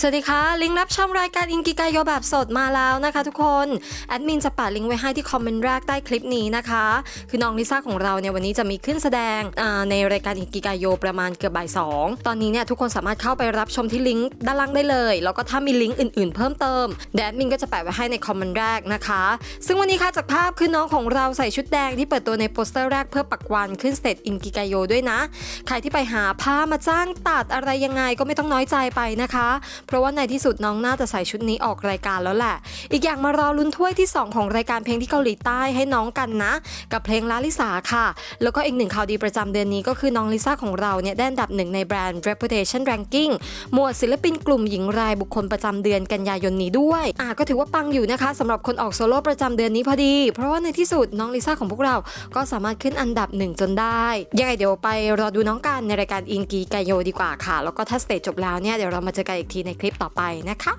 สวัสดีค่ะ ลิงก์รับชมรายการอินกิกายโยแบบสดมาแล้วนะคะทุกคน แอดมินจะปะลิงก์ไว้ให้ที่คอมเมนต์แรกใต้คลิปนี้นะคะ คือน้องลิซ่าของเราเนี่ยวันนี้จะมีขึ้นแสดงในรายการอินกิกายโยประมาณเกือบบ่ายสองตอนนี้เนี่ยทุกคนสามารถเข้าไปรับชมที่ลิงก์ด้านล่างได้เลย แล้วก็ถ้ามีลิงก์อื่นๆ เพิ่มเติมแอดมินก็จะแปะไว้ให้ในคอมเมนต์แรกนะคะ ซึ่งวันนี้ค่ะจากภาพคือน้องของเราใส่ชุดแดงที่เปิดตัวในโปสเตอร์แรกเพื่อปักวันขึ้นสเตจอินกิกายโยด้วยนะ ใครที่ไปหาผ้ามาจ้างตัดอะไรยังไงก็ไม่ต้องน้อยใจไปนะคะเพราะว่าในที่สุดน้องน่าจะใส่ชุดนี้ออกรายการแล้วแหละ อีกอย่างมารอลุ้นถ้วยที่ 2 ของรายการเพลงที่เกาหลีใต้ให้น้องกันนะ กับเพลงลาลิสาค่ะ แล้วก็อีกหนึ่งข่าวดีประจำเดือนนี้ก็คือน้องลิซ่าของเราเนี่ยได้อันดับหนึ่งในแบรนด์ Reputation Ranking หมวดศิลปินกลุ่มหญิงรายบุคคลประจำเดือนกันยายนนี้ด้วยอะก็ถือว่าปังอยู่นะคะสำหรับคนออกโซโล่ประจำเดือนนี้พอดี เพราะว่าในที่สุดน้องลิซ่าของพวกเราก็สามารถขึ้นอันดับหนึ่งจนได้ยังไงเดี๋ยวไปรอดูน้องกันในรายการอินกีกโยดีกว่าค่ะ แล้วก็ถ้าสเตจจบแล้วเนี่ยเดี๋ยวเรามาเจอกันอีกทีในคลิปต่อไปนะคะ